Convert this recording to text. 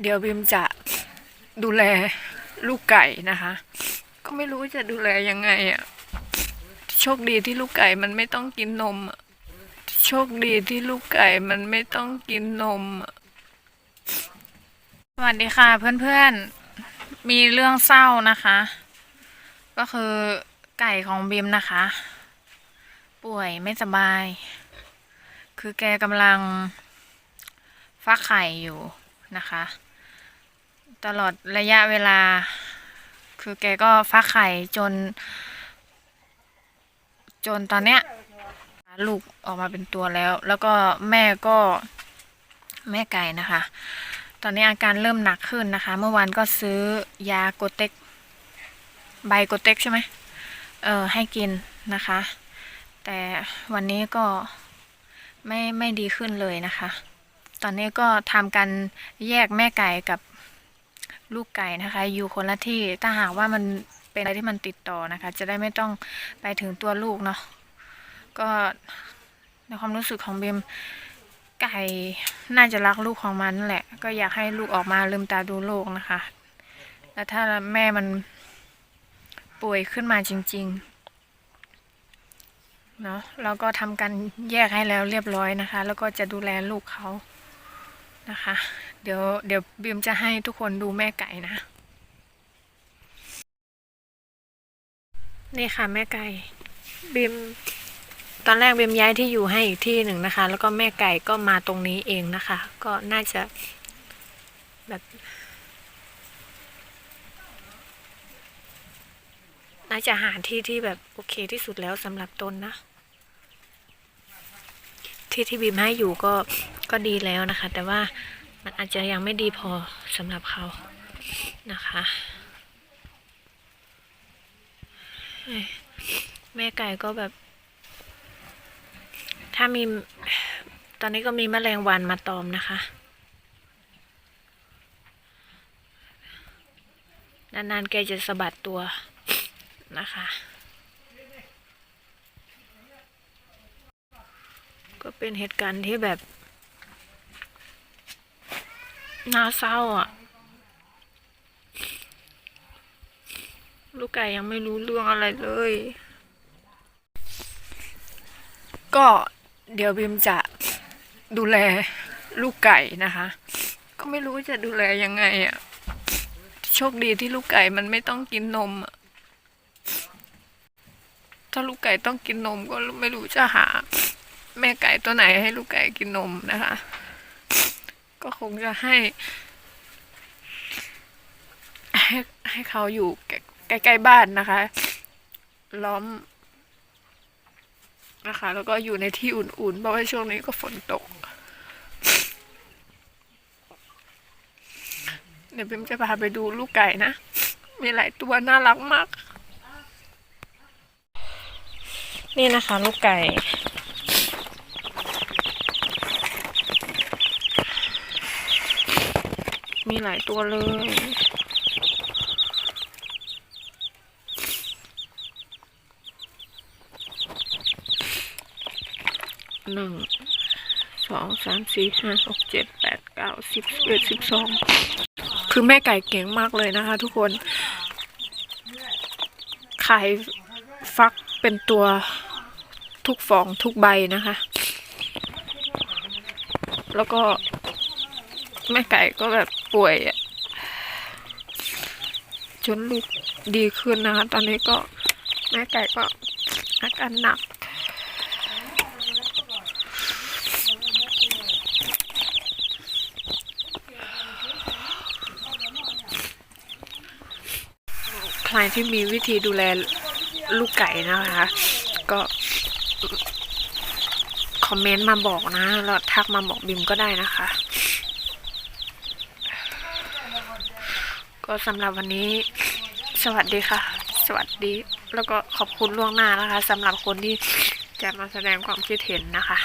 เดี๋ยวบิมจะดูแลลูกไก่นะคะ ก็ไม่รู้จะดูแลยังไงอะ่ะ โชคดีที่ลูกไก่มันไม่ต้องกินนมอะโชคดีที่ลูกไก่มันไม่ต้องกินนมอะสวัสดีค่ะเพื่อนๆ มีเรื่องเศร้านะคะ ก็คือไก่ของบิมนะคะ ป่วยไม่สบาย คือแกกำลังฟักไข่อยู่ นะคะ ตลอดระยะเวลา คือแกก็ฟักไข่จน จนตอนเนี้ยลูกออกมาเป็นตัวแล้ว แล้วก็แม่ก็แม่ไก่นะคะ ตอนนี้อาการเริ่มหนักขึ้นนะคะ เมื่อวานก็ซื้อยาโกเต็ก ใบโกเต็กใช่ไหมเออให้กินนะคะ แต่วันนี้ก็ไม่ไม่ดีขึ้นเลยนะคะ ตอนนี้ก็ทำการแยกแม่ไก่กับลูกไก่นะคะ อยู่คนละที่ถ้าหากว่ามันเป็นอะไรที่มันติดต่อนะคะ จะได้ไม่ต้องไปถึงตัวลูกเนาะก็ในความรู้สึกของเบมไก่น่าจะรักลูกของมันนั่นแหละ ก็อยากให้ลูกออกมาลืมตาดูโลกนะคะ แล้วถ้าแม่มันป่วยขึ้นมาจริงๆเนาะเราก็ทำการแยกให้แล้วเรียบร้อยนะคะ แล้วก็จะดูแลลูกเขา นะคะ เดี๋ยวเดี๋ยวบิมจะให้ทุกคนดูแม่ไก่นะ นี่ค่ะแม่ไก่บิมตอนแรกบิมย้ายที่อยู่ให้อีกที่หนึ่งนะคะ แล้วก็แม่ไก่ก็มาตรงนี้เองนะคะ ก็น่าจะแบบ น่าจะหาที่ที่แบบโอเคที่สุดแล้วสำหรับตนนะ ที่ที่บีมให้อยู่ก็ ก็ดีแล้วนะคะ แต่ว่ามันอาจจะยังไม่ดีพอสำหรับเขานะคะ แม่ไก่ก็แบบ ถ้ามีตอนนี้ก็มีแมลงวันมาตอมนะคะนานๆแกจะสะบัดตัวนะคะ ก็เป็นเหตุการณ์ที่แบบ น่าเศร้าอะ ลูกไก่ยังไม่รู้เรื่องอะไรเลย ก็เดี๋ยวบิมจะดูแลลูกไก่นะคะ ก็ไม่รู้จะดูแลยังไงอะ โชคดีที่ลูกไก่มันไม่ต้องกินนมอะถ้าลูกไก่ต้องกินนมก็ไม่รู้จะหา แม่ไก่ตัวไหนให้ลูกไก่กินนมนะคะ ก็คงจะให้ ให้ให้เขาอยู่ใกล้ๆบ้านนะคะ ล้อม นะคะ แล้วก็อยู่ในที่อุ่นๆเพราะว่าช่วงนี้ก็ฝนตกเดี๋ยวพิมจะพาไปดูลูกไก่นะ มีหลายตัวน่ารักมาก นี่นะคะ ลูกไก่ มีหลายตัวเลย หนึ่ง สอง สาม สี่ ห้า หก เจ็ด แปด เก้า สิบเอ็ดสิบสอง คือแม่ไก่เก่งมากเลยนะคะทุกคน ขายฟักเป็นตัวทุกฟองทุกใบนะคะ แล้วก็แม่ไก่ก็แบบ ป่วยอะจนลูกดีขึ้นนะคะตอนนี้ก็แม่ไก่ก็อาการหนักใครที่มีวิธีดูแลลูกไก่นะคะ ก็คอมเมนต์มาบอกนะแล้วทักมาบอกบิมก็ได้นะคะ ก็สำหรับวันนี้สวัสดีค่ะ สวัสดี แล้วก็ขอบคุณล่วงหน้านะคะสำหรับคนที่จะมาแสดงความคิดเห็นนะคะ